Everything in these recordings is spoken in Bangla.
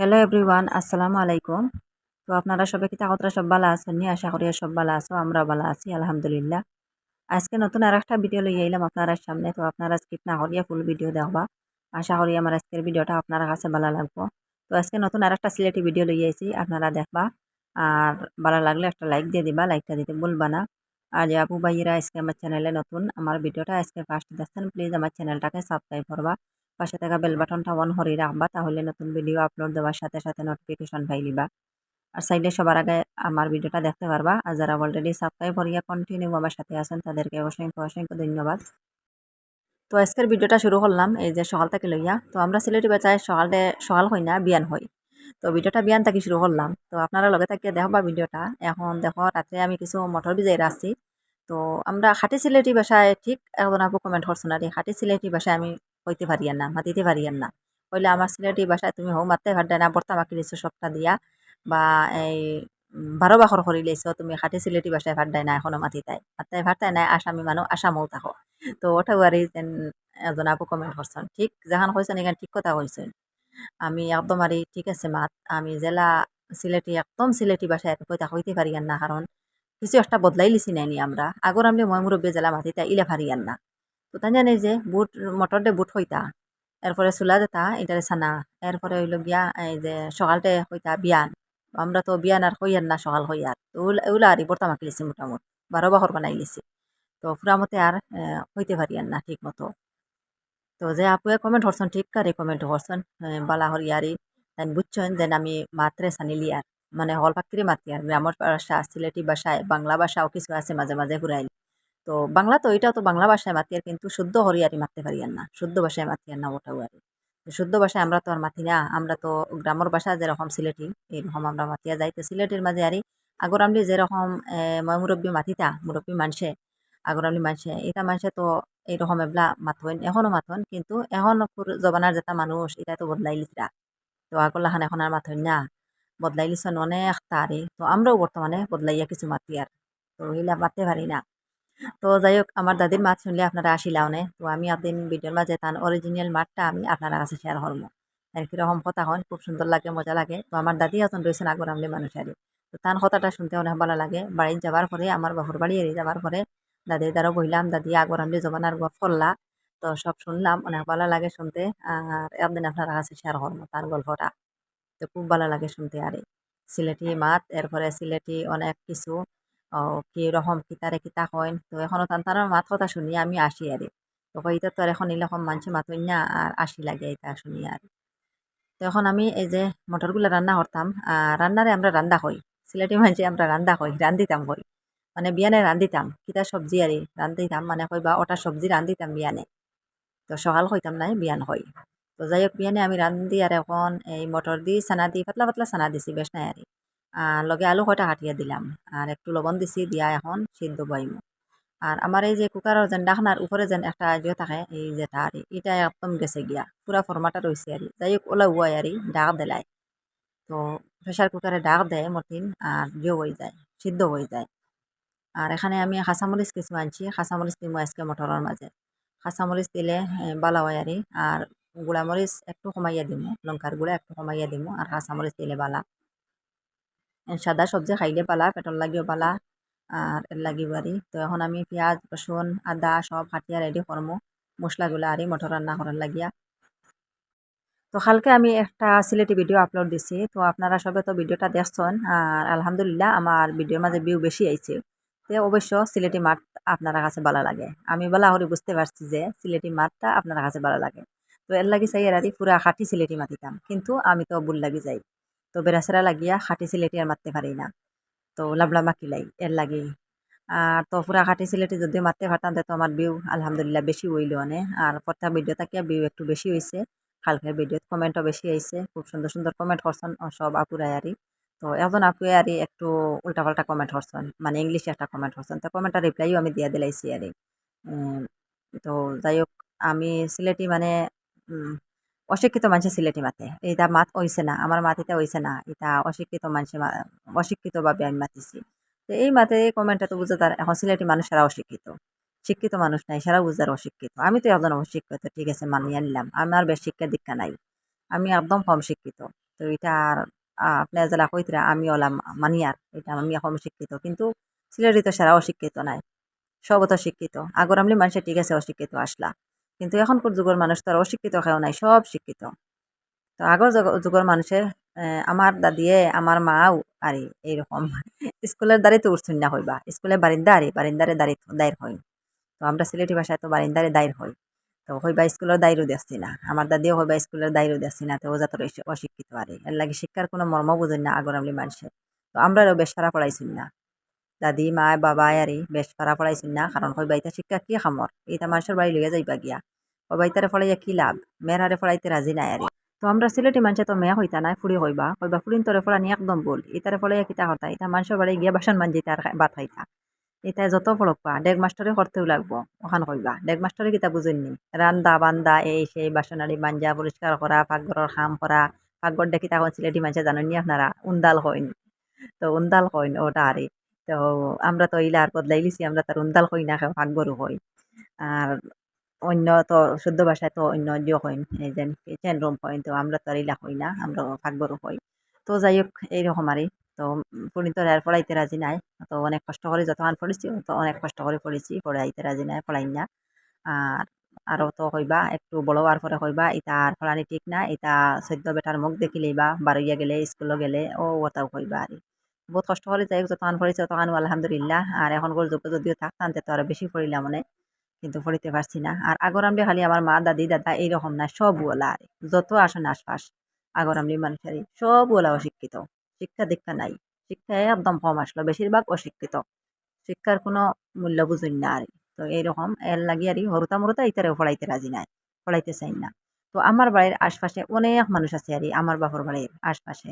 হ্যালো এভরিওয়ান আসসালামু আলাইকুম তো আপনারা সবাই কিতা কতটা সব ভালো আছেন নি? আশা করি সব ভালো আছো আমরা ভালো আছি, আলহামদুলিল্লাহ। আজকে নতুন আর একটা ভিডিও লই আইলাম আপনারা সামনে, তো আপনারা স্কিপ না করিয়া ফুল ভিডিও দেখবা। আশা করি আমার আজকের ভিডিওটা আপনার কাছে ভালো লাগবো। তো আজকে নতুন আর একটা সিলেটি ভিডিও লই আইছি, আপনারা দেখবা। আর ভালো লাগলে একটা লাইক দিয়ে দিবা লাইকটা দিতে ভুলবা না। আর যে আপু ভাইয়েরা আজকে আমার চ্যানেলে নতুন, আমার ভিডিওটা আজকে ফার্স্ট দেখছেন প্লিজ আমার চ্যানেলটাকে সাবস্ক্রাইব করবা। পাশে থাকা বেল বাটনটা অন করে রাখবা, তাহলে নতুন ভিডিও আপলোড দেওয়ার সাথে সাথে নোটিফিকেশন পাইলিবা আর সাইডে সবার আগে আমার ভিডিওটা দেখতে পারবা, আর যারা অলরেডি সাবস্ক্রাইব করিয়া কন্টিনিউ আমার সাথে আছেন, তাদেরকে অসংখ্য অসংখ্য ধন্যবাদ। তো আজকের ভিডিওটা শুরু করলাম, এই যে সকাল থেকে লইয়া। তো আমরা সিলেটি বাচ্চায় সকালে সকাল হই না, বিয়ান হই। তো ভিডিওটা বিয়ান থেকে শুরু করলাম। তো আপনারা লগে থাকিয়ে দেখবা ভিডিওটা এখন দেখো, রাত্রে আমি কিছু মটর ভিজাই রাখছি। তো আমরা খাটি সিলেটি ভাষায় ঠিক এখন আপু কমেন্ট করছ না খাটি সিলেটি ভাষায় আমি কইতে পারিয়ান না মাতিতে পারিয়ান না। কইলে আমার সিলেটি ভাষায় তুমি হও মারতে ভাড্ডা না বর্তা মাকি দিছো সবটা দিয়া। বা এই বারো বাখর করি লাইছো, তুমি খাটি সিলেটি ভাষায় ভাড্ডাই না, এখনও মাতিতাই মাত্তাই ভাড়তাই নাই আসামি মানুষ আসামও থাকো। তো ওটা বাড়ি যেন এজন আপু কমেন্ট করছেন, ঠিক যাহান কইছেন এখানে ঠিক কথা কইছেন। আমি একদম আরে, ঠিক আছে, মাত, আমি জেলা সিলেটি একদম সিলেটি ভাষায় কইতা কইতে পারিয়ান না, কারণ কিছু একটা বদলাই লিছি নাইনি আমরা। আগর আমি মই মুরব্বী জেলা মাতিতা ইলে পারিয়ান না। তাই জানি যে বুট মটর দে বুট হইতা। এরপরে চুলা দেতা এটারে সানা এরপরে হইল গিয়া, এই যে সকালতে হইতা বিয়ান। আমরা তো বিয়ান আর হইয়ার না সকাল হইয়ার। তো ওগুলা আর বর্তা মাকি লিছি মোটামুটি। বারো বাহর বানাই লিছি। তো ফুরামতে আর হইতে পারিয়ান না ঠিক মতো। তো যে আপুয়ে কমেন্ট করছেন, ঠিক কারে কমেন্ট করছেন বালা হরিয়ারি তাই বুঝছেন যে আমি মাত্রে সানিলি আর। মানে হল পাখিরে মাতি আর। গ্রামের ভাষা সিলেটি ভাষায় বাংলা ভাষাও কিছু আছে, মাঝে মাঝে ঘুরাইল। তো বাংলা তো এটাও তো বাংলা ভাষায় মাতি আর কিন্তু শুদ্ধ হরিয়ারি মারতে পারি আর না, শুদ্ধ ভাষায় মাতি আর না ওটাও আর শুদ্ধ ভাষায় আমরা তো আর মাতি না, আমরা তো গ্রামের ভাষা যেরকম সিলেটি এইরকম আমরা মাতিয়া যাই। তো সিলেটের মাঝে আরই আগর আমি যেরকম মই মুরব্বী মাতিতা, মুরব্বী মানুষে আগর আমি মানুষে এটা মানুষে তো এইরকম এবলা মাথন এখনও মাথন কিন্তু এখন জবানার যেটা মানুষ এটা তো বদলাই লিতরা তো আগলাখান এখন আর মাথন না বদলাই লিছন অনেক তারে, তো আমরাও বর্তমানে বদলাইয়া কিছু মাতি আর, তো এইলা মাতে পারি না। তো যাই হোক, আমার দাদির মাছ শুনলে আপনারা আসিলাও নে তো আমি একদিন ভিডিওর মাঝে তার অরিজিনাল মাঠটা আমি আপনার কাছে শেয়ার করব। আর কীরকম কথা হন খুব সুন্দর লাগে, মজা লাগে। তো আমার দাদি এখন রয়েছেন আগর আমলে মানুষেরই তো তার কথাটা শুনতে অনেক ভালো লাগে। বাড়ির যাবার পরে, আমার বাহুর বাড়ি এড়িয়ে যাবার পরে, দাদির দ্বারা বইলাম দাদি আগর আমলে জমানার গপ করলা। তো সব শুনলাম, অনেক ভালো লাগে শুনতে। আর একদিন আপনার কাছে শেয়ার করব তার গল্পটা। তো খুব ভালো লাগে শুনতে আরে। সিলেটি মাত, এরপরে সিলেটি অনেক কিছু। কি রকম কিতারে কিতা কইন তো এখনও তার মাত কথা শুনি আমি আসি আর তো কইতা তো আর এখন এরকম মানুষ মাতই না আর আসি লাগে এটা শুনি আর তো এখন আমি এই যে মটরগুলো রান্না করতাম রান্নারে আমরা রান্দা কই সিলেটি মানুষে আমরা রান্দা কই রান্দিতাম কই। মানে বিয়ানে রান্দিতাম কিতা সবজি আর রান্দিতাম মানে কই বা ওটা সবজি রান্দিতাম বিয়ানে। তো সকাল হইতাম নাই, বিয়ান হই তো যাই হোক বিয়ানে আমি রান্ধি আর এখন এই মটর দি চানা দি, পাতলা পাতলা চানা দিছি বেশ নাই আর লগে আলু কয়টা কাটিয়ে দিলাম। আর একটু লবণ দিছি, দিয়া এখন সিদ্ধ বইম। আর আমার এই যে কুকারের যেন ডাকনার উপরে যেন একটা ইয়ে থাকে, এই যেটা আর এটা একদম গেছে গিয়া। পুরা ফরমাটা রয়েছে আর যাই হোক ওলা উয়াই আর ডাক দিলাই। তো প্রেশার কুকারে ডাক দেয় মতিন আর ইয়ে হয়ে যায়, সিদ্ধ হয়ে যায়। আর এখানে আমি কাঁচামরিচ কিছু আনছি। কাঁচামরিচ দিব আজকে মটরের মাঝে কাঁচামরিচ দিলে বালা হয় আর আর গুঁড়ামরিচ একটু কমাইয়া দিমু লঙ্কার গুঁড়া একটু কমাইয়া দিমু। আর কাঁচামরিচ দিলে বালা। সাদা সবজি খাইলে পালা পেটর লাগিও পালা, আর এর লাগি বাড়ি। তো এখন আমি পেঁয়াজ, রসুন, আদা সব হাটিয়া রেডি করমু মশলাগুলো আরই মটর রান্না করার লাগিয়া। তো কালকে আমি একটা সিলেটি ভিডিও আপলোড দিছি। তো আপনারা সবে তো ভিডিওটা দেখছেন, আর আলহামদুলিল্লাহ আমার ভিডিওর মাঝে ভিউ বেশি আইছে। তো অবশ্য সিলেটি মাঠ আপনারা কাছে ভালো লাগে। আমি বলা হরি বুঝতে পারছি যে সিলেটি মাঠটা আপনার কাছে ভালো লাগে। তো এর লাগি চাই এরারি পুরা খাটি সিলেটি মাতিতাম কিন্তু আমি তো ভুল লাগি যাই। তো বেড়াচেরা লাগিয়া খাটি সিলেটি আর মারতে পারি না। তো লাবলা মাকিলাই এর লাগি আর তো পুরা খাটি সিলেটি যদি মারতে পারতাম, তো আমার ভিউ আলহামদুলিল্লাহ বেশি হইল অনে। আর প্রত্যেক ভিডিও থাকিয়া ভিউ একটু বেশি হয়েছে কালকের ভিডিওত কমেন্টও বেশি আইছে। খুব সুন্দর সুন্দর কমেন্ট করছেন সব আপুরাই আরই তো এখন আপুয়ে আরই একটু উল্টাপাল্টা কমেন্ট করছেন মানে ইংলিশে একটা কমেন্ট করছেন তো কমেন্টটা রিপ্লাইও আমি দিয়ে দিলাইছি আরই তো যাই হোক, আমি সিলেটি মানে অশিক্ষিত মানুষে সিলেটি মাতে। এটা মাত হইছে না, আমার মাত এটা হইছে না, এটা অশিক্ষিত মানুষে অশিক্ষিতভাবে আমি মাতিছি। তো এই মাতে এই কমেন্টটা তো বুঝে তার, এখন সিলেটি মানুষেরা অশিক্ষিত। শিক্ষিত মানুষ নাই, সারা বুঝার অশিক্ষিত। আমি তো একজন অশিক্ষিত, ঠিক আছে, মানিয়ে নিলাম। আমার বেশ শিক্ষা দীক্ষা নাই। আমি একদম কম শিক্ষিত। তো এটা আর আপনি জেলা কইতরা, আমি ওলাম মানিয়ার, এটা আমি এখন শিক্ষিত। কিন্তু সিলেটি তো সারা অশিক্ষিত নাই সব তো শিক্ষিত। আগর আমলি মানুষের ঠিক আছে, অশিক্ষিত আসলা। কিন্তু এখনকার যুগের মানুষ তো আর অশিক্ষিত খেও নাই, সব শিক্ষিত। তো আগর যুগ- যুগের মানুষে আমার দাদিয়ে আমার মাও, আরে, এইরকম। স্কুলের দ্বারে তো উঠছেন না হইবা। স্কুলে বারিন্দা, আরে, বারিন্দারে দাঁড়ি দায়ের হই। তো আমরা সিলেটি ভাষায় তো বারিন্দারে দায়ের হই। তো হইবা স্কুলের দায়রও দেখছি না। আমার দাদিও হইবা স্কুলের দায়রও দেখছি না। তো ও যাতে অশিক্ষিত আরে। এর লাগে শিক্ষার কোনো মর্ম বুঝেন না আগর আমলি মানুষে তো আমরাও বেশ সারা পড়াইছি না। দাদি, মা, বাবাই আরে বেশ পারা পড়াইছেন না কারণ হইবা ইতা শিক্ষা কি খামর ইতা মানুষের বাড়ি লইয়া যাইবা গিয়া। হইবা ইতারে ফলাইয়া কি লাভ? মেয়ের ফলাইতে রাজি নাই আরে তো আমরা সিলেটি মানুষে তো মেয়ে হইতা নাই ফুড়ি হইবা। হইবা ফুড়িন তরে ফলানি একদম ভুল ইতারে ফলাইয়া কিতা হতা? ইতা মানুষের বাড়ি গিয়া বাসন মানজিতা আর ভাত খাইতা ইতাই যত ফলক পা ডেগ মাস্টারে করতেও লাগবো, ওখান কইবা ডেগ মাস্টারে কিতা বুঝেননি রান্দা বান্দা, এই সেই বাসনারি মাঞ্জা পরিষ্কার করা পাকঘরের কাম করা পাকঘর দেখি তখন সিলেটি মানুষে জানেননি আপনারা উন্দাল হইন। তো উন্দাল হইন ওটা আরে তো আমরা তো ইলা আর বদলাই আমরা তার উন্দাল হই না পাকঘরও হই আর অন্য তো শুদ্ধ ভাষায় তো অন্য যে এই যেন কিচেন রুম হইন তো আমরা তো আর ইলা হই না, আমরা পাকঘরও হই তো যাই হোক এইরকম আরই। তো তো আর পড়াইতে রাজি নাই, তো অনেক কষ্ট করে যতক্ষণ পড়েছি তো অনেক কষ্ট করে পড়েছি পড়াইতে রাজি নাই পড়াই না। আর আরও তো হইবা একটু বড় পরে হইবা ইটা আর ফলানি ঠিক না ইটা সদ্য বেটার মুখ দেখিলেই বা বারইয়া গেলে, স্কুলে গেলে ও ওটাও হইবা আর বহুত কষ্ট করে যাই যতক্ষণ পড়েছে ততক্ষণ আলহামদুলিল্লাহ। আর এখন করে যোগ্য যদিও থাকতাম তো আরও বেশি পড়িলাম মানে। কিন্তু পড়িতে পারছি না। আর আগর আমলি খালি আমার মা, দাদি, দাদা এইরকম না সব ওলা আর যত আসেন আশপাশ আগর আমলি মানুষেরই সব ওলা অশিক্ষিত। শিক্ষা দীক্ষা নাই। শিক্ষা একদম কম আসলো বেশিরভাগ অশিক্ষিত। শিক্ষার কোনো মূল্য বুঝুন না আর তো এইরকম এর লাগি আর হরুতা মরুতা ইতারেও পড়াইতে রাজি নাই পড়াইতে চাই না। তো আমার বাড়ির আশপাশে অনেক মানুষ আছে আর আমার বাপর বাড়ির আশপাশে।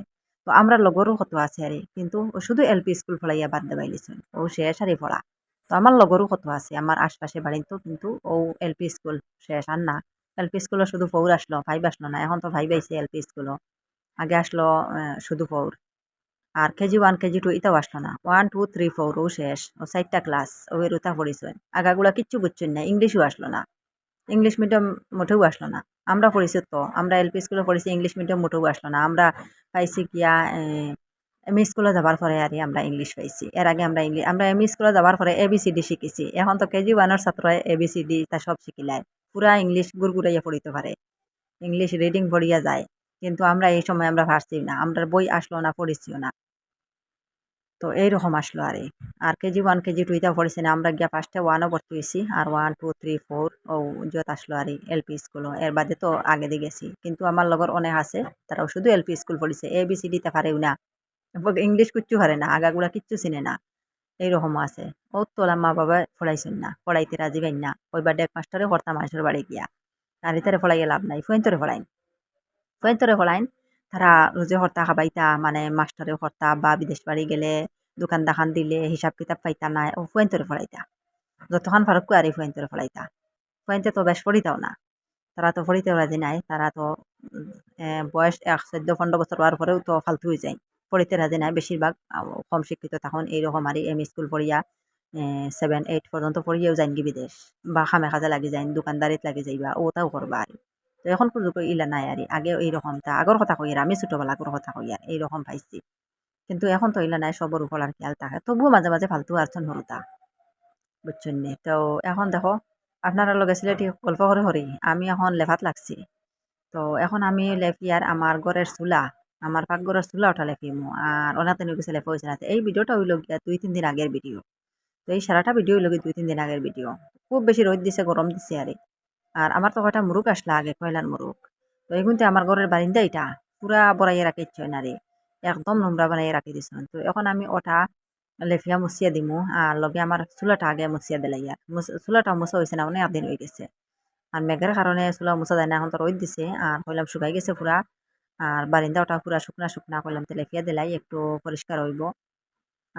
তো আমরা লগরও কত আছে আরে কিন্তু ও শুধু এলপি স্কুল ফলাইয়া বাদ দেবাই লিছুন ও শেষ আরই ফলা তো আমার লগরও কত আছে আমার আশপাশে বাড়িতে কিন্তু ও এলপি স্কুল শেষ আর না। এলপি স্কুলও শুধু ফৌর আসলো ফাইভ আসলো না, এখন তো ফাইভ আইসে এলপি স্কুলও আগে আসলো শুধু ফৌর আর কেজি ওয়ান কেজি টু এটাও আসলো না। ওয়ান টু থ্রি ফোর ও শেষ ও চারটা ক্লাস ও এর ওটা পড়িছেন আগাগুলা কিচ্ছু বুঝছেন না ইংলিশও আসলো না। ইংলিশ মিডিয়াম মোটেও আসলো না। আমরা পড়েছি তো, আমরা এলপি স্কুলে পড়েছি, ইংলিশ মিডিয়াম মোটেও আসলো না। আমরা পাইছি কিয়া এমই স্কুলে যাবার পরে আর আমরা ইংলিশ পাইছি। এর আগে আমরা ইংলিশ আমরা এমই স্কুলে যাবার পরে এ, বি, সি, ডি শিখেছি। এখন তো কেজি ওয়ানের ছাত্র ডি, তা সব শিখিলায় পুরা ইংলিশ গুড়গুড়াইয়া পড়িতে পারে। ইংলিশ রিডিং পড়িয়া যায়। কিন্তু আমরা এই সময় আমরা পারছি না। আমরা বই আসলো না পড়েছিও না। তো এইরকম আসলো আর আর কেজি ওয়ান কেজি টু ইটাও পড়েছি না, আমরা গিয়া ফার্স্টে ওয়ানও ভর্তি হয়েছি, আর ওয়ান টু থ্রি ফোর ও যত আসলো আর এলপি স্কুলও এর বাদে তো আগে দিয়ে গেছি। কিন্তু আমার লগর অনেক আছে, তারাও শুধু এলপি স্কুল পড়েছে এ বি সি ডিতে পারেও না। ইংলিশ কিচ্ছু পারে না আগাগুলা কিচ্ছু চিনে না। এইরকম আছে। ও তোলা মা বাবা পড়াইছেন না, পড়াইতে রাজি পাইন না। ওইবার ডেক মাস্টারে করতাম মানুষের বাড়ি গিয়া। আর ইতারে পড়াইয়া লাভ নাই ফুয়েন্তরে পড়াইন। ফুয়েন্তরে পড়াইন। তারা রোজে হর্তা খাবাইতা মানে মাস্টারে হর্তা বা বিদেশ বাড়ি গেলে দোকান দাখান দিলে হিসাব কিতাব পাইতা নাই ও ফুয়েন্তরে পড়াইতা যতক্ষণ ফারুক আর ফুয়েন্তরে পড়াইতা ফুয়েন্তে তো বেশ পড়িতাও না। তারা তো পড়িতেও রাজি নাই, তারা তো বয়স এক চোদ্দ পনেরো বছর হওয়ার পরেও তো ফালতু হয়ে যায়। পড়িতে রাজি নাই, বেশিরভাগ কম শিক্ষিত তখন এইরকম আর এম স্কুল পড়িয়া সেভেন, এইট পর্যন্ত পড়িয়াও যাইন কি বিদেশ। বা খামে খাজা লাগি যাইন, দোকানদারিত লাগি যাইবা ওটাও করবা আর তো এখন পর্যন্ত ইলা নাই আর আগে এইরকম তা আগর কথা কই আর, আমি ছোটবেলা আগর কথা কই আর, এইরকম পাইছি। কিন্তু এখন তো ইলা নাই, সবর উপর আর খেয়াল থাকে তবুও মাঝে মাঝে ফালতু আরছন হরুতা বুঝছেন নি? তো এখন দেখো, আপনারা লগে সিলেটি গল্প করে হরি, আমি এখন লেফাত লাগছি। তো এখন আমি লেফিয়ার আমার ঘরের চুলা, আমার পাকঘরের চুলা ওটা লেফিমু আর ওনাতে নিয়ে গেছে লেফা হয়েছে না এই ভিডিওটা হইল গিয়া দুই তিন দিন আগের ভিডিও। তো এই সারাটা ভিডিও হইল দুই তিন দিন আগের ভিডিও। খুব বেশি রোদ দিছে, গরম দিছে আরে। আর আমার তো কয়টা মুরুখ আসলা আগে, কয়লার মুরুখ? তো এগুনতে আমার ঘরের বারিন্দা এটা পুরা বড়াইয়া রাখি ইচ্ছয় না রে। একদম নোংরা বানাইয়া রাখি দিছেন। তো এখন আমি ওটা লেফিয়া মুছিয়া দিমু, আর লগে আমার চুলাটা আগে মুছিয়া দিলাই আর চুলাটা মুছা হয়েছে না, অনেক দিন হয়ে গেছে। আর মেঘের কারণে চুলা মুছা যায় না, এখন তো রোদ দিছে, আর কইলাম শুকাই গেছে পুরা। আর বারিন্দা ওটা পুরা শুকনা শুকনা কইলাম তো লেফিয়া দিলাই, একটু পরিষ্কার হইব।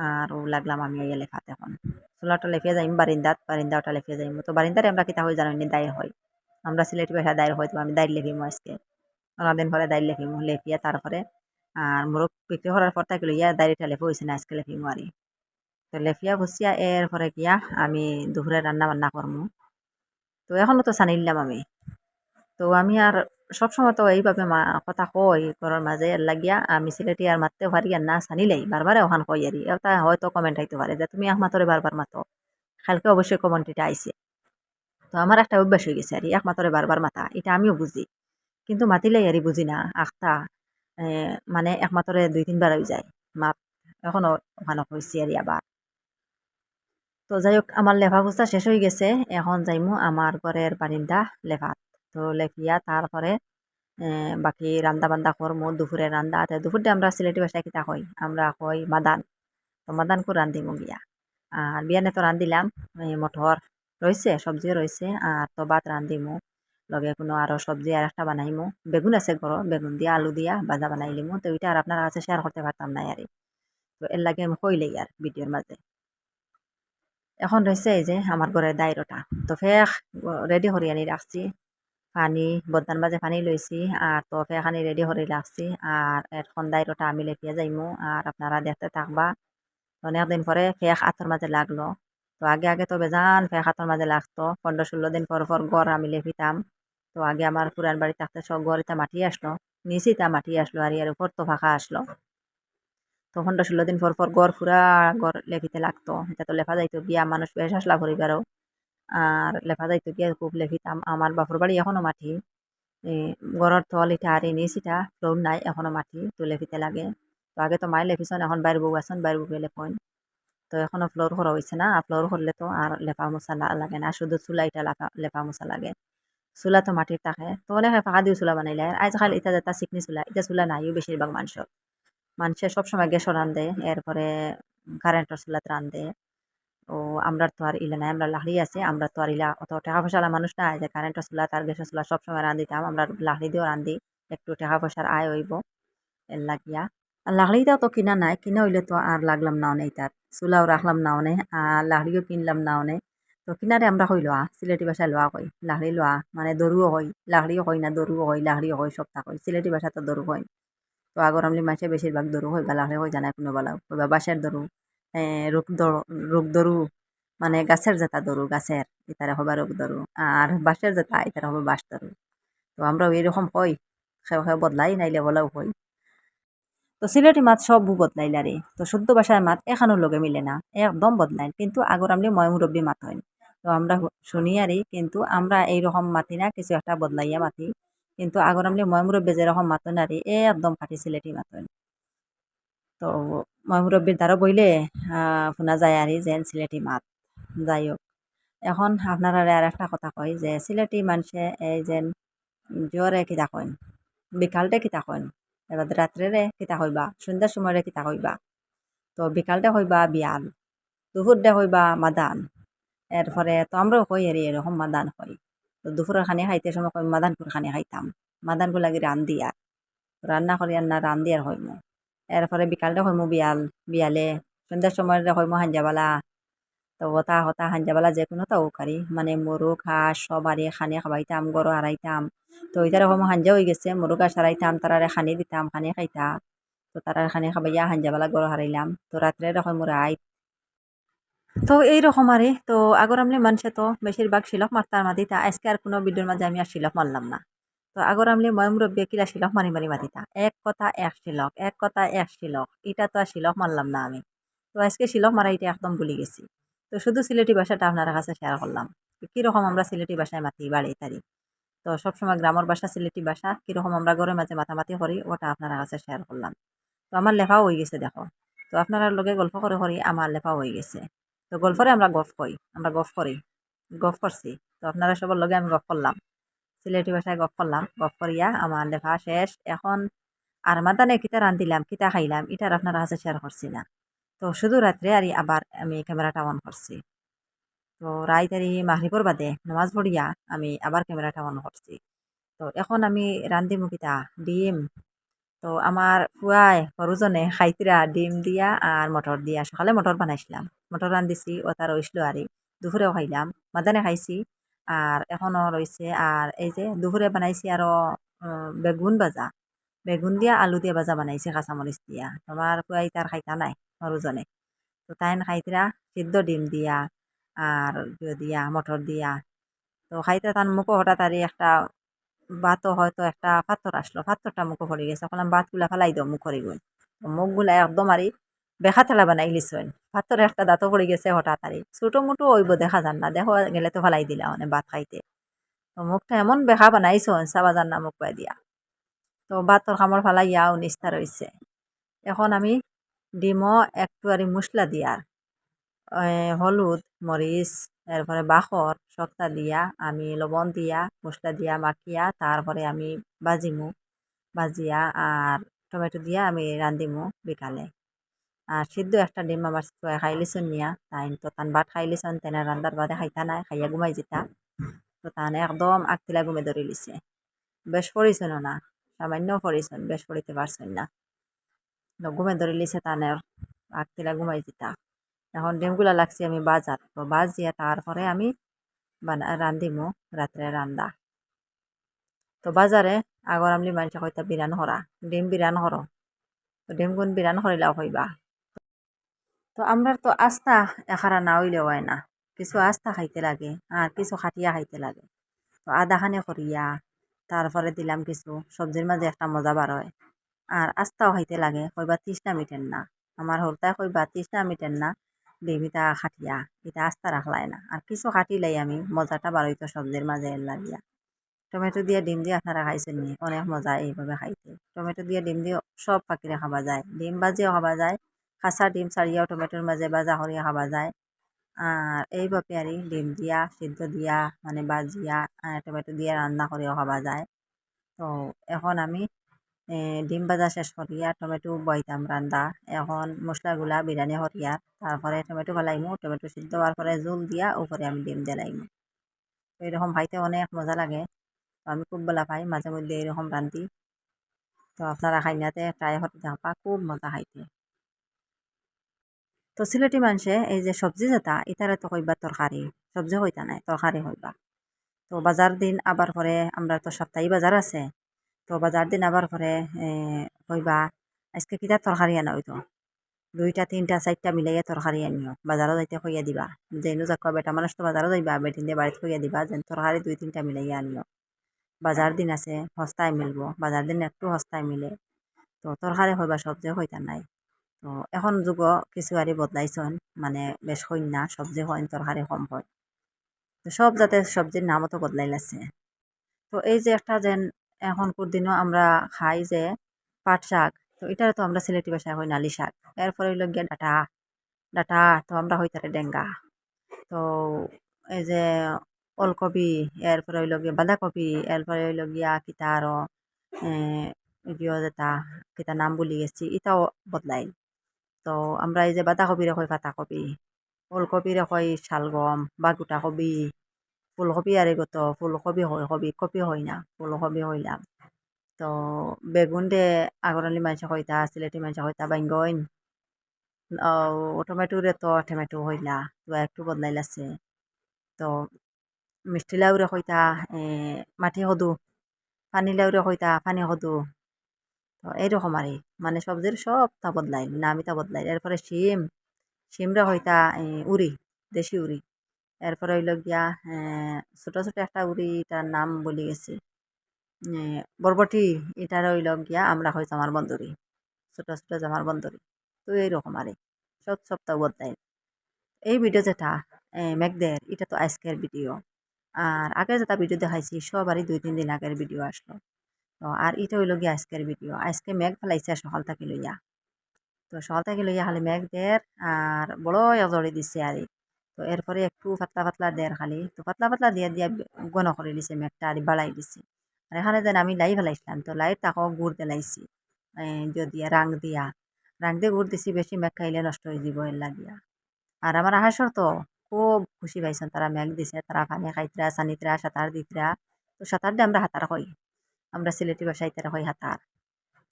আর লাগলাম আমি এই লেফাত এখন। চুলাটা লেফিয়া যাইম বারিন্দাত বারিন্দা ওটা লেফিয়া যাইম। তো বারিন্দারে আমরা কিতা হয়ে জানি দায়ের হয়। আমরা সিলেটি ভাষা দায়ের হয়, তো আমি দায়ের লেখিমো আজকে। অনেকদিন পরে দায়ের লেখিমো লেফিয়া তারপরে আর মোরগ বিক্রি করার পর থাকলে ইয়া দায়েরটা লেফে হয়েছে না, আজকে লেখিমো আর তো লেফিয়া ভুসিয়া এর পরে গিয়া আমি দুপুরে রান্না বান্না করমু। তো এখনও তো সানিলাম আমি। তো আমি আর সবসময় তো এইভাবে মা, কথা কই ঘরের মাঝে লাগিয়া, আমি সিলেটি আর মারতে পারি আর না জানিলেই বারবারে ওখান কই আরি এটা হয়তো কমেন্ট আইতে পারে যে, তুমি একমাত্রে বারবার মাতো। কালকে অবশ্যই কমেন্টটা আইছে। তো আমার একটা অভ্যাস হয়ে গেছে আর একমাত্রে বারবার মাথা এটা আমিও বুঝি। কিন্তু মাতিলেই আরি বুঝি না, আখতা মানে একমাত্রে দুই, তিনবার হয়ে যায়। মাত, এখনও ওখানে হয়েছি আর আবার। তো যাই হোক, আমার লেফা ফুচা শেষ হয়ে গেছে, এখন যাইমু আমার ঘরের বারিন্দা লেফাত। তো লেফিয়া তারপরে বাকি রান্দা বান্দা করমু দুপুরে রান্দা দুপুরটা আমরা সিলেটি ভাষায় কিতা কই আমরা কই মাদান। তো মাদান কো রান্ধিমু গিয়া আর বিয়ানে তো রান্ধিলাম মটর রয়েছে সবজিও রয়েছে আর তো ভাত রান্ধিমু লগে কোনো আরও সবজি আর একটা বানাইমু, বেগুন আছে ঘর বেগুন দিয়া, আলু দিয়া বাজা বানাইলিমু তো ওইটা আর আপনার কাছে শেয়ার করতে পারতাম না আর তো এর লাগে আমি কইলেই আর ভিডিওর মাঝে এখন রয়েছে এই যে আমার ঘরের দায়রটা তো ফেক রেডি করি আনি রাখছি পানি বদান বাজে পানি লইছি আর তো ফেখানি রেডি করে রাখছি আর এখন দায়রটা আমি লেপিয়া যাইমু আর আপনারা দেখতে থাকবা। অনেকদিন পরে ফেক আতর মাঝে লাগল। তো আগে আগে তো বেজান ফেক আতর মাঝে লাগতো। পনেরো ষোলো দিন পর পর গড় আমি লেপিতাম। তো আগে আমার পুরান বাড়ি থাকতে সব গড় এটা মাটি আসলো। নিচে তা মাটি আসলো আর ইয়ার উপর তো ফাঁকা আসলো। তো পনেরো ষোলো দিন পর পর গড় ফুরা গড় লেপিতে লাগতো। এটা তো লেফা যাইতো, বিয়া মানুষ বেশ আসলা পরিবারও। আর লেফা যাইতো গিয়ে খুব লেফিতাম আমার বাপুর বাড়ি এখনও মাটি। গড়ের তল এটা আর নিচ এটা ফ্লোর নাই, এখনও মাটি, তো লেফিতে লাগে। তো আগে তো মাই লেফিছন এখন বাইর বউ আসন বাইর বউ লেফন তো এখনও ফ্লোর করা হয়েছে না ফ্লোর করলে তো আর লেপা মশা লাগে না, শুধু চুলা এটা লেপা মশা লাগে। চুলা তো মাটির থাকে তো অনেকে ফাঁকা দিয়ে চুলা বানাইলে। আজকাল এটা যেটা চিকনি চুলা ইটা চুলা নাইও বেশিরভাগ মানুষের। মানুষে সবসময় গ্যাসও রান্ধে, এরপরে কারেন্টের চুলাত রান্ধে ও আমরা তো আর ইলা নাই, আমরা লাহড়ি আছে, আমরা তো আর ইলা অত টাকা পয়সাওয়ালা মানুষ না যে কারেন্টের চুলা, তার গ্যাসের চুলা সবসময় রান্ধিতাম আমরা লাহড়ি দিয়েও রান্ধি একটু টাকা পয়সার আয় হইব লাগিয়া। আর লাহড়িটাও তো কিনা নাই, কিনা হইলে তো আর লাগলাম না অনেক তার, চুলাও রাখলাম না অনে আর লাহড়িও কিনলাম না অনে তো কিনারে আমরা কই লোয়া, সিলেটি ভাষায় লোয়া কই, লাহড়ি লোয়া মানে দরুও হয় লাহড়িও হয় না, দরুও হয় লাহড়িও হয় সপ্তাহ হয় সিলেটি ভাষা তো দরু হয় তো আগর আমলি মাসে বেশিরভাগ দরু হয় বা লাহড়ি হয় জানাই কোনো বেলাও, বা বাঁশের দরু রোগ রোগ দরু মানে গাছের জেতা দরু গাছের ইতারা হবা রোগ দরু আর বাঁশের জেতা ইতারা হবা বাঁশ দরু তো আমরাও এরকম খেয়ে খেয়ে বদলাই নাইলে বলাও কই। তো সিলেটি মাত সব ভূ বদলাইলারে তো শুদ্ধ ভাষায় মাত এখানোর লগে মিলে না, একদম বদলাইন কিন্তু আগর আমলি ময় মুরব্বী মাত হয়। তো আমরা শুনি আরই কিন্তু আমরা এইরকম মাতি না, কিছু একটা বদলাইয়া মাতি, কিন্তু আগর আমলি ময় মুরব্বী যেরকম মাতন আরই একদম ফাটি সিলেটি মাতন তো ময় মুরব্বীর দ্বারা বইলে শোনা যায় আরই যেন সিলেটি মাত। যাই হোক এখন আপনারা আর একটা কথা কয় যে সিলেটি মানুষে এই যেন জোরে কিতা কইন বিকালটা কিতা কইন এবার রাত্রেরে কিতা হইবা সন্ধ্যার সময়রে কিতা হইবা তো বিকালটা হইবা বিয়াল দুপুরটা হইবা মাদান, এরপরে তো আমরাও কই এরি এরকম মাদান হই তো দুপুরের খানি খাইতে সময় কই মাদান করে খানি খাইতাম মাদান করে লাগি রান্ধি আর রান্না করি আর না রান্ধি আর হইমু এরপরে বিকালটা হইমু বিয়াল, বিয়ালে। সন্ধ্যার সময় হইমু হাঞ্জাবালা। তো হতা হতা হাঞ্জাবালা যে কোনো তাও কারি মানে মোরগ হাঁস সবারই খানি খাবাইতাম গরু হারাইতাম তো ওইটার হইমু হাঞ্জা হয়ে গেছে মোরগ হাঁস হারাইতাম তারারে খানি দিতাম খানে খাইতা তো। তারার খানি খাবাইয়া হাঞ্জাবালা গরু হারাইলাম তো রাত্রে রকম রাইত তো এইরকম আরে তো আগর আমলে মানুষে তো বেশিরভাগ শিলক মারতার মাতিতা আজকে আর কোনো ভিডিওর মাঝে আমি আর শিলক মারলাম না। তো আগর আমলে ময় মুরব্বী কিলা শিলক মারি মারি মাতিতা। এক কথা এক শিলক এক কথা এক শিলক এটা তো আর শিলক মারলাম না আমি। তো আজকে শিলক মারা এটা একদম ভুলে গেছি। তো শুধু সিলেটি ভাষাটা আপনার কাছে শেয়ার করলাম। কীরকম আমরা সিলেটি ভাষায় মাতি বাড়ি তারি? তো সবসময় গ্রামের ভাষা সিলেটি ভাষা, কীরকম আমরা ঘরের মাঝে মাতামাতি করি, ওটা আপনার কাছে শেয়ার করলাম। তো আমার লেখাও হয়ে গেছে দেখো। তো আপনারা লগে গল্প করে করি, আমার লেখাও হয়ে গেছে। তো গল্পরে আমরা গফ কই, আমরা গফ করি, গফ করছি। তো আপনারা সবার লগে আমি গফ করলাম। সিলেটি ভাষায় গপ করলাম গফ করিয়া আমার লেখা শেষ। এখন আর মাদানে কিতা রান্ধিলাম, কিতা খাইলাম, এটার আপনারা কাছে শেয়ার করছি না। তো শুধু রাত্রে আর আবার আমি ক্যামেরাটা অন করছি। তো রাইত আর মাহরিবর বাদে নামাজ পড়িয়া আমি আবার ক্যামেরাটা অন করছি। তো এখন আমি রান্ধি কিতা? ডিম। তো আমার ফুয়াই সৰুজনে খাইতিরা ডিম দিয়া আর মটর দিয়া। সকালে মটর বানাইছিলাম। মটর রান্ধিছি ও তার রইসলো আর দুপুরেও খাইলাম। মাদানে খাইছি। আর এখনও রয়েছে, আর এই যে দুপুরে বানাইছি আরও বেগুন ভাজা। বেগুন দিয়া আলু দিয়া ভাজা বানাইছি কাঁচামরিচ দিয়া। তোমার ফুয়াই তার খাইতা নাই, সৰুজনে। তো তাইন খাইতিরা সিদ্ধ ডিম দিয়া, আর দিয়া মটর দিয়া। তো খাইতে তার মুখও হঠাৎ আর একটা ভাতও হয়তো একটা পাথর আসলো পাথরটা মুখে পড়ে গেছে। এখন ভাতগুলা ফেলাই দাও মুখরে গুণ মুখগুলা একদম আরই বেখা থেলা বানাই লিছুন পাথর একটা দাঁতও পড়ে গেছে হঠাৎ আরই ছোটো মোটো ওইব দেখা যান না, দেখো গেলে তো ফেলাই দিলা মানে ভাত খাইতে। তো মুখটা এমন বেখা বানাইছন চাবা যান না মুখ পাই দিয়া। তো ভাতর খামর ফালাইয়াও নিস্তা রয়েছে এখন আমি ডিমও একটু আর মশলা দিয়ার হলুদ মরিচ এরপরে বাখর শক্তা দিয়া, আমি লবণ দিয়া মশলা দিয়া, মাখিয়া তারপরে আমি বাজিমু। বাজিয়া আর টমেটো দিয়া আমি রান্ধিমু বিকালে। আর সিদ্ধ একটা ডিম আমার খাই লিছুন নিয়া তাই তো তান বাট খাই লিছুন তেনে রান্দার বাদে খাইতা নাই, খাইয়া ঘুমাই যেতা তো তানে একদম আগতিলা ঘুমে ধরে লিছে। বেশ পড়িছুন না? সামান্য পড়িছুন বেশ পড়িতে পারছুন না? ঘুমে ধরে লিছে তানের আগতিলা ঘুমাই যেতা এখন ডিমগুলা লাগছি আমি বাজার তো বাজ বাজিয়া তারপরে আমি রান্ধিমু রাত্রে রান্দা তো বাজারে আগর আমলি মানুষ হয়তো বিরান হরা ডিম বিরান হরো তো ডিম গুণ বিরান হরিলাও হইবা তো আমরার তো আস্থা এখারা না হইলে হয় না। কিছু আস্থা খাইতে লাগে আর কিছু খাটিয়া খাইতে লাগে। তো আদাখানে করিয়া তারপরে দিলাম কিছু, সবজির মাঝে একটা মজা বার হয়। আর আস্তাও খাইতে লাগে, কইবা তৃষ্ণা মিটেন না। আমার হলতায় কইবা তৃষ্ণা মিটেন না ইটা খাটিয়া এটা আস্তা রাখলাই না। আর কিছু খাটিলাই আমি, মজাটা বার হইতো সবজির মাঝে এল্লা দিয়া টমেটো দিয়ে ডিম দিয়ে আপনারা খাইছেন নি? অনেক মজা এইভাবে খাইতে। টমেটো দিয়ে ডিম দিয়ে সব পাখিরে খাওয়া যায়। ডিম বাজিও খাওয়া যায়। কাঁচা ডিম ছাড়িয়াও টমেটোর মাঝে বাজা করিয়া খাওয়া যায়। আর এইভাবে আর ডিম দিয়া, সিদ্ধ দিয়া মানে বাজিয়া টমেটো দিয়ে রান্না করিয়াও খাওয়া যায়। তো, এখন আমি ডিম ভাজা শেষ করিয়া টমেটো বইতাম রান্দা এখন মশলাগুলা বিরিয়ানি করিয়া তারপরে টমেটো ফেলাইমু টমেটো সিদ্ধ হওয়ার পরে জোল দিয়া উপরে আমি ডিম দিলাইমু। এরকম খাইতে অনেক মজা লাগে। তো, আমি খুব বেলা পাই মাঝে মধ্যে এরকম রান্ধি তো, আপনারা খাইনাতে ট্রাই হতে থাকা খুব মজা খাইতে। তো সিলেটি মানুষে এই যে সবজি যেটা ইতারে তো কইবা তরকারি সবজি হইতা নাই তরকারি হইবা তো বাজার দিন আবার পরে আমরা তো সপ্তাহী বাজার আছে, তো বাজার দিন আবার পরে কইবা আজকে কিতা তরকারি আনা হইতো? দুইটা, তিনটা চারটা মিলাইয়া তরকারি আনিও বাজারও যাইতে কইয়া দিবা। যেনো যাক বেটা মানুষ তো বাজারও যাইবা বেটিন দিয়ে বাড়িতে কইয়া দিবা যেন তরকারি দুই, তিনটা মিলাইয়া আনিও বাজার দিন আছে সস্তায় মিলবো বাজার দিন একটু সস্তায় মিলে। তো তরকারি হইবা সবজি হইতা নাই। এখন যুগ কিছু আরি বদলাইছন মানে বেশ হইন না সবজি হইন তরকারি কম হয়। তো সব যাতে সবজির নামও তো বদলাই লাগছে তো এই যে একটা যেন এখনকার দিনও আমরা খাই যে পাট শাক, তো এটা তো আমরা সিলেটি ভাষায় হই নালি শাক। এরপরে হইল গিয়া ডাটা ডাটা, তো আমরা হই তারে ডেঙ্গা তো এই যে ওলকপি এরপরে হইল গিয়া বাঁধাকপি এরপরে হইল গিয়া কিতা আরও যেটা কিতা নাম বলি গেছি, এটাও বদলাই তো আমরা এই যে বাঁধাকপিরে কই পাতাকপি ওলকপিরে কই শালগম বা গোটা কবি ফুলকপি আর গত ফুলকপি হয় কবি কপি হয় না, ফুলকপি হইলাম তো বেগুন দে আগরলি মানুষ কইতা সিলেটি মানুষ কইতা বাইঙ্গন টমেটোরে তো টমেটো হইলা তো একটু বদলাই লাগছে তো মিষ্টি লাউরে কইতা মাটি সদু, পানি লাউরে কইতা, পানি সদু। তো এইরকম আর মানে সবজির সব তা বদলাই নামই তা বদলাই এরপরে শিম, শিমরা হইতা উড়ি, দেশি উড়ি। এরপরে হইল গিয়া ছোটো ছোটো একটা উড়ি তার নাম বলি গেছি। বরবটি, এটার হইল গিয়া আমরা হয়তো আমার বন্দরি। ছোটো ছোটো জামার বন্দরি। তো এইরকম আর সব সপ্তাহ বদলাই এই ভিডিও যেটা মেঘদের, এটা তো আজকের ভিডিও। আর আগে যেটা ভিডিও দেখাইছি, সবারই দুই, তিন দিন আগের ভিডিও আসলো। তো আর এটা হইল গিয়া আজকের ভিডিও। আজকে মেঘ ফেলাইছে সকাল থেকে লইয়া। তো সকাল থেকে লইয়া খালি মেঘদের আর বড় জড়ি দিছে আর তো এরপরে একটু পাতলা পাতলা দেয় খালি। তো পাতলা পাতলা দিয়ে দিয়া গণ করে দিছে মেঘটা আর বাড়াই দিছে। আর এখানে যেন আমি লাই ফেলাইছিলাম। তো লাইট তাকো গুড় দিলাইছি। যদি রাং দিয়া। রাং দিয়ে গুড় দিছি বেশি মেঘ খাইলে নষ্ট হয়ে যাব এর লাগিয়া। আর আমার হাঁসর তো খুব খুশি পাইছেন তারা মেঘ দিছে, তারা পানি খাইতরা সানিতরা সাঁতার দিতরা। তো সাঁতার দিয়ে আমরা হাতার কই? আমরা সিলেটি বাসায় তারা কই হাতার।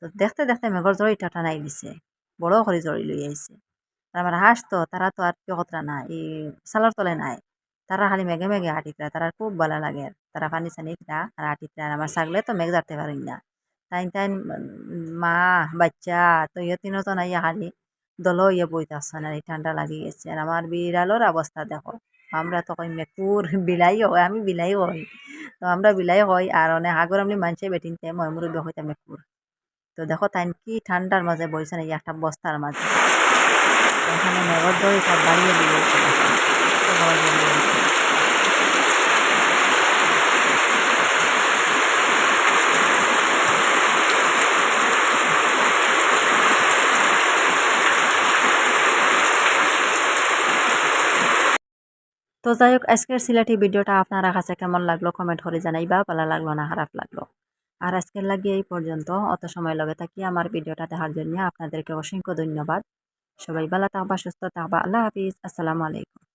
তো দেখতে দেখতে মেঘর জড়ি টাটা নাই দিছে। বড় করে জড়ি লই আইছে আমার হাঁস তো তারা তো আর কতরা না এই সালার তলে নাই। তারা খালি মেঘে মেঘে হাঁটিতরা তারা খুব ভালো লাগে। তারা পানি সানিতরা আর হাঁটিতরা আমার ছাগলে তো মেঘ যাতে পারি না। তাই তাই মা বাচ্চা তো ইয়ে তিনজন আইয়া খালি দল ইয়ে বইতাছে না এই ঠান্ডা লাগি গেছে। আর আমার বিড়ালোর অবস্থা দেখো আমরা তো কই মেকুর বিলাই হয় আমি বিলাই হই তো আমরা বিলাই কই আর অনেক আগর আমি মানছে বেটিনতে মই মুরব্বী হইতাম মেকুর তো দেখো তাই কি ঠান্ডার মাঝে বইছেন এই একটা বস্তার মাঝে তো এখানে মেঘর দড়ি সব বাড়িয়ে দিয়েছে তো যাই হোক আজকের সিলেটি ভিডিওটা আপনারা কাছে কেমন লাগল কমেন্ট করে জানাইবা, ভালো লাগল না খারাপ লাগল? আর আজকের লাগিয়ে এই পর্যন্ত। অত সময় লগে থাকি আমার ভিডিওটা দেখার জন্য আপনাদেরকে অসংখ্য ধন্যবাদ। সবাই ভালো থাকবা, সুস্থ থাকবা। আল্লাহ হাফিজ। আসসালামু আলাইকুম।